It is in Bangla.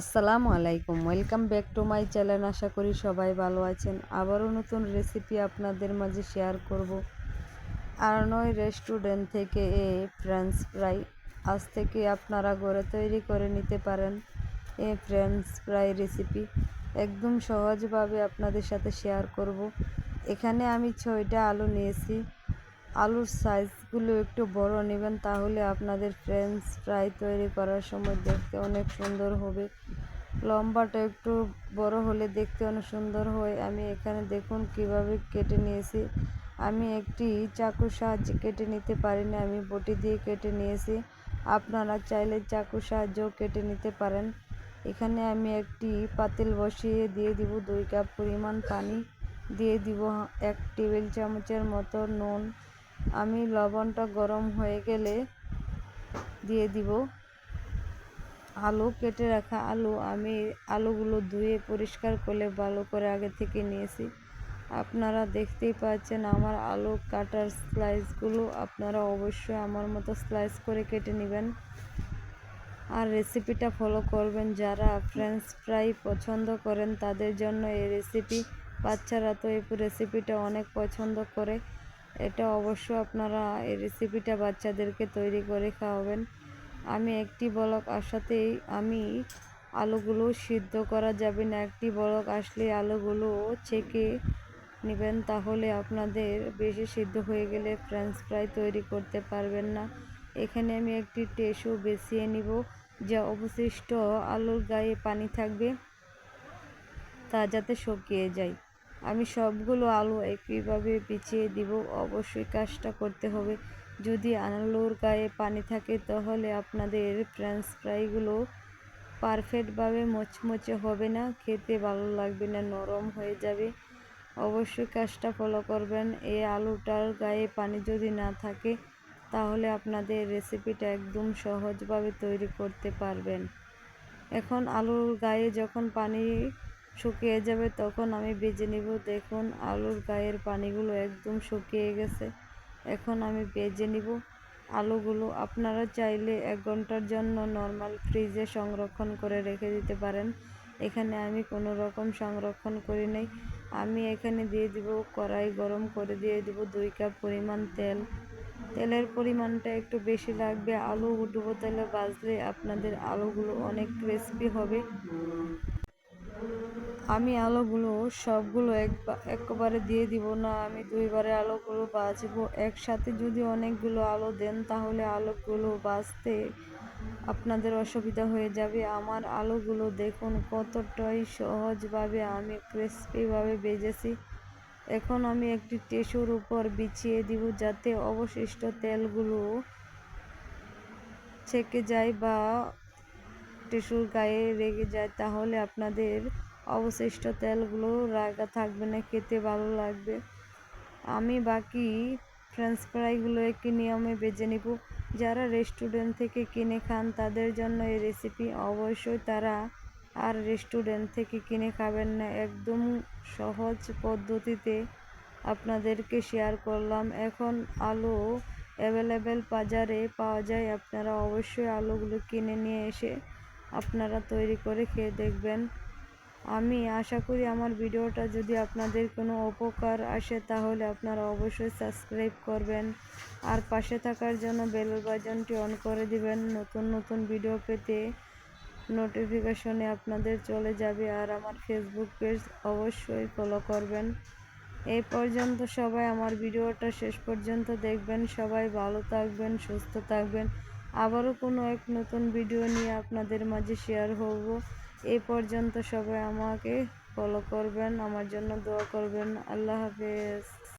আসসালামু আলাইকুম। Welcome back to my channel আশা করি সবাই ভালো আছেন। আবারও নতুন রেসিপি আপনাদের মাঝে শেয়ার করব। আর নয় রেস্টুরেন্ট থেকে এ ফ্রেঞ্চ ফ্রাই আজ থেকে আপনারা ঘরে তৈরি করে নিতে পারেন এ ফ্রেঞ্চ ফ্রাই রেসিপি একদম সহজভাবে আপনাদের সাথে শেয়ার করব। এখানে আমি ছয়টা আলু নিয়েছি। আলুর সাইজগুলো একটু বড় নেবেন, তাহলে আপনাদের ফ্রেঞ্চ ফ্রাই তৈরি করার সময় দেখতে অনেক সুন্দর হবে। লম্বাটা একটু বড় হলে দেখতে অনেক সুন্দর হয়। আমি এখানে দেখুন কীভাবে কেটে নিয়েছি। আমি একটি চাকুর সাহায্যে কেটে নিতে পারি না আমি বটি দিয়ে কেটে নিয়েছি। আপনারা চাইলে চাকুর সাহায্যেও কেটে নিতে পারেন। এখানে আমি একটি পাতিল বসিয়ে দিয়ে দিব, দুই কাপ পরিমাণ পানি দিয়ে দিব, এক টেবিল চামচের মতো নুন। আমি লবণটা গরম হয়ে গেলে দিয়ে দিব। আলু কেটে রাখা আলু আমি আলুগুলো ধুয়ে পরিষ্কার করে ভালো করে আগে থেকে নিয়েছি। আপনারা দেখতেই পাচ্ছেন আমার আলু কাটার স্লাইসগুলো আপনারা অবশ্যই আমার মতো স্লাইস করে কেটে নেবেন। আর রেসিপিটা ফলো করবেন। যারা ফ্রেঞ্চ ফ্রাই পছন্দ করেন, তাদের জন্য এই রেসিপি বাচ্চারা তো এই রেসিপিটা অনেক পছন্দ করে। এটা অবশ্য আপনারা এই রেসিপিটা বাচ্চাদেরকে তৈরি করে খাওয়াবেন। আমি একটি বলক আসাতেই আমি আলুগুলো সিদ্ধ করা যাবে না। একটি বলক আসলে আলুগুলো ছেঁকে নেবেন, তাহলে আপনাদের বেশি সিদ্ধ হয়ে গেলে ফ্রেঞ্চ ফ্রাই তৈরি করতে পারবেন না। এখানে আমি একটি টেসু বেছিয়ে নিব, যা অবশিষ্ট আলুর গায়ে পানি থাকবে, তা যাতে শুকিয়ে যায়। আমি সবগুলো আলু একইভাবে পিছিয়ে দিব, অবশ্যই কাজটা করতে হবে। যদি আলুর গায়ে পানি থাকে, তাহলে আপনাদের ফ্রেঞ্চ ফ্রাইগুলো পারফেক্টভাবে মচমচে হবে না। খেতে ভালো লাগবে না, নরম হয়ে যাবে। অবশ্যই কাজটা ফলো করবেন। এই আলুটার গায়ে পানি যদি না থাকে, তাহলে আপনাদের রেসিপিটা একদম সহজভাবে তৈরি করতে পারবেন। এখন আলুর গায়ে যখন পানি শুকিয়ে যাবে, তখন আমি বেজে নিব। দেখুন, আলুর গায়ের পানিগুলো একদম শুকিয়ে গেছে। এখন আমি বেজে নিব। আলুগুলো আপনারা চাইলে এক ঘণ্টার জন্য নর্মাল ফ্রিজে সংরক্ষণ করে রেখে দিতে পারেন। এখানে আমি কোনো রকম সংরক্ষণ করি নাই। আমি এখানে দিয়ে দিব কড়াই গরম করে দিয়ে দিব দুই কাপ পরিমাণ তেল। তেলের পরিমাণটা একটু বেশি লাগবে। আলু ডুবো তেলে বাজলে আপনাদের আলুগুলো অনেক ক্রিসপি হবে। আমি আলোগুলো সবগুলো একবার একবারে দিয়ে দিব না, আমি দুইবারে আলোগুলো বাজবো। একসাথে যদি অনেকগুলো আলো দেন, তাহলে আলোগুলো বাজতে আপনাদের অসুবিধা হয়ে যাবে। আমার আলোগুলো দেখুন, কতটাই সহজভাবে আমি ক্রিস্পিভাবে বেজেছি। এখন আমি একটি টিস্যুর উপর বিছিয়ে দিব, যাতে অবশিষ্ট তেলগুলো ছেঁকে যায় বা টিস্যুর গায়ে রেগে যায়। তাহলে আপনাদের অবশিষ্ট তেলগুলো রাগা থাকবে না, খেতে ভালো লাগবে। আমি বাকি ফ্রেঞ্চ ফ্রাইগুলো একটি নিয়মে বেজে নিব। যারা রেস্টুরেন্ট থেকে কিনে খান, তাদের জন্য এই রেসিপি অবশ্যই তারা আর রেস্টুরেন্ট থেকে কিনে খাবেন না। একদম সহজ পদ্ধতিতে আপনাদেরকে শেয়ার করলাম। এখন আলু অ্যাভেলেবেল বাজারে পাওয়া যায়। আপনারা অবশ্যই আলুগুলো কিনে নিয়ে এসে আপনারা তৈরি করে খেয়ে দেখবেন। আমি আশা করি আমার ভিডিওটা যদি আপনাদের কোনো উপকার আসে তাহলে আপনারা অবশ্যই সাবস্ক্রাইব করবেন। আর পাশে থাকার জন্য বেল বাজনটি অন করে দিবেন। নতুন নতুন ভিডিও পেতে নোটিফিকেশনে আপনাদের চলে যাবে। আর আমার ফেসবুক পেজ অবশ্যই ফলো করবেন। এই পর্যন্ত সবাই আমার ভিডিওটা শেষ পর্যন্ত দেখবেন। সবাই ভালো থাকবেন, সুস্থ থাকবেন। আবারও কোনো এক নতুন ভিডিও নিয়ে আপনাদের মাঝে শেয়ার হব। এই পর্যন্ত সবাই আমাকে ফলো করবেন আমার জন্য দোয়া করবেন। আল্লাহ হাফেজ।